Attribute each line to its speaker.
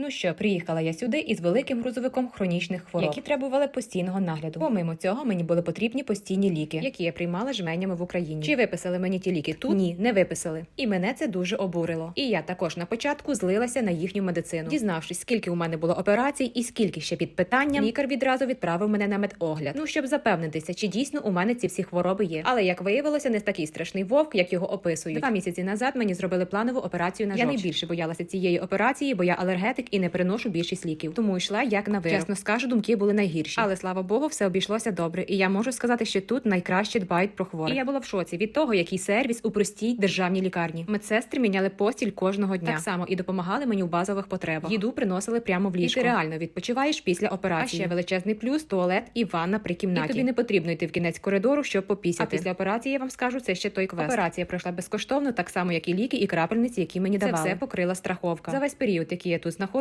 Speaker 1: Ну що, приїхала я сюди із великим грузовиком хронічних хвороб, які требували постійного нагляду. Помимо цього, мені були потрібні постійні ліки, які я приймала жменями в Україні. Чи виписали мені ті ліки тут? Ні, не виписали. І мене це дуже обурило. І я також на початку злилася на їхню медицину. Дізнавшись, скільки у мене було операцій і скільки ще під питанням, лікар відразу відправив мене на медогляд. Ну щоб запевнитися, чи дійсно у мене ці всі хвороби є. Але як виявилося, не такий страшний вовк, як його описують. Два місяці назад мені зробили планову операцію на жовч. Я найбільше боялася цієї операції, бо я алергетик і не переношу більшість ліків. Тому йшла як на вирок. Чесно скажу, думки були найгірші. Але слава Богу, все обійшлося добре. І я можу сказати, що тут найкраще дбають про хворих. І я була в шоці від того, який сервіс у простій державній лікарні. Медсестри міняли постіль кожного дня. Так само і допомагали мені у базових потребах. Їду приносили прямо в ліжко. І ти реально відпочиваєш після операції. А ще величезний плюс, туалет і ванна при кімнаті. І тобі не потрібно йти в кінець коридору, щоб попісяти. А після операції я вам скажу, це ще той квест. Операція пройшла безкоштовно, так само як і ліки, і крапельниці, які мені давали. Це все покрила страховка. За весь період, який я тут знаходжусь,